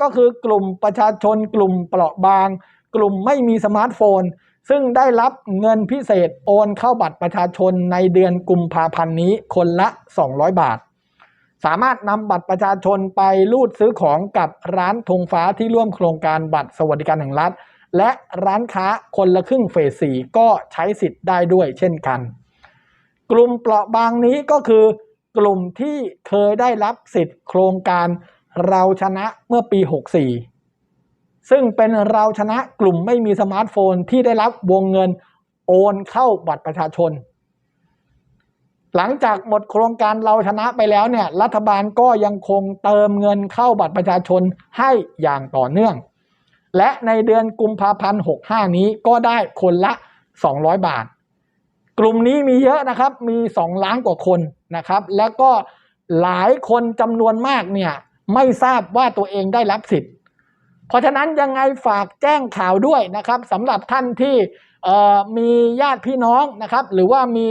ก็คือกลุ่มประชาชน กลุ่มเปราะบาง กลุ่มไม่มีสมาร์ทโฟน ซึ่งได้รับเงินพิเศษโอนเข้าบัตรประชาชนในเดือนกุมภาพันธ์นี้คนละ 200 บาท สามารถนำบัตรประชาชนไปรูดซื้อของกับร้านธงฟ้าที่ร่วมโครงการบัตรสวัสดิการแห่งรัฐ และร้านค้าคนละครึ่งเฟสสี่ก็ใช้สิทธิ์ได้ด้วยเช่นกัน กลุ่มเปราะบางนี้ก็คือกลุ่มที่เคยได้รับสิทธิ์โครงการ เราชนะเมื่อปี 64 ซึ่งเป็นเราชนะกลุ่มไม่มีสมาร์ทโฟนที่ได้รับวงเงินโอนเข้าบัตรประชาชน หลังจากหมดโครงการเราชนะไปแล้วเนี่ย รัฐบาลก็ยังคงเติมเงินเข้าบัตรประชาชนให้อย่างต่อเนื่อง และในเดือนกุมภาพันธ์65 นี้ก็ได้คนละ 200 บาท กลุ่มนี้มีเยอะนะครับ มี 2 ล้านกว่าคนนะครับ แล้วก็หลายคนจำนวนมากเนี่ย ไม่ทราบว่าตัวเองได้รับสิทธิ์ เพราะฉะนั้นยังไงฝากแจ้งข่าวด้วยนะครับสำหรับท่านที่มีญาติพี่น้องนะครับ หรือว่ามี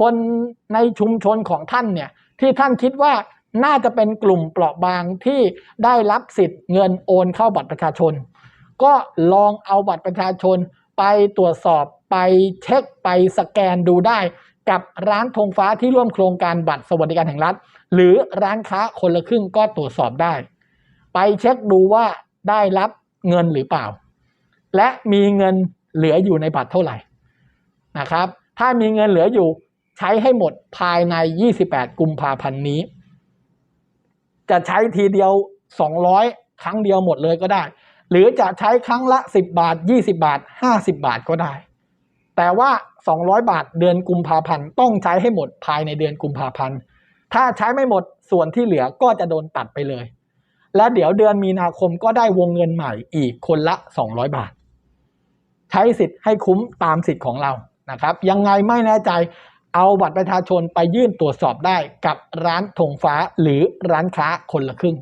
คนในชุมชนของท่านเนี่ยที่ท่านคิดว่าน่าจะเป็นกลุ่มเปราะบางที่ได้รับสิทธิ์เงินโอนเข้าบัตรประชาชน ก็ลองเอาบัตรประชาชนไปตรวจสอบไปเช็คไปสแกนดูได้ กับร้านธงฟ้าที่ร่วมโครงการบัตรสวัสดิการแห่งรัฐ หรือร้านค้าคนละครึ่งก็ตรวจสอบได้ ไปเช็คดูว่าได้รับเงินหรือเปล่า และมีเงินเหลืออยู่ในบัตรเท่าไหร่นะครับ ถ้ามีเงินเหลืออยู่ใช้ให้หมดภายใน 28 กุมภาพันธ์นี้ จะใช้ทีเดียว 200 ครั้งเดียวหมดเลยก็ได้ หรือจะใช้ครั้งละ 10 บาท 20 บาท 50 บาทก็ได้ แต่ว่า 200 บาทเดือนกุมภาพันธ์ต้องใช้ให้หมดภายในเดือนกุมภาพันธ์ถ้าใช้ไม่หมดส่วนที่เหลือก็จะโดนตัดไปเลย และเดี๋ยวเดือนมีนาคมก็ได้วงเงินใหม่อีกคนละ 200 บาท ใช้สิทธิ์ให้คุ้มตามสิทธิ์ของเรานะครับ ยังไงไม่แน่ใจเอาบัตรประชาชนไปยื่นตรวจสอบได้กับร้านธงฟ้าหรือร้านค้าคนละครึ่ง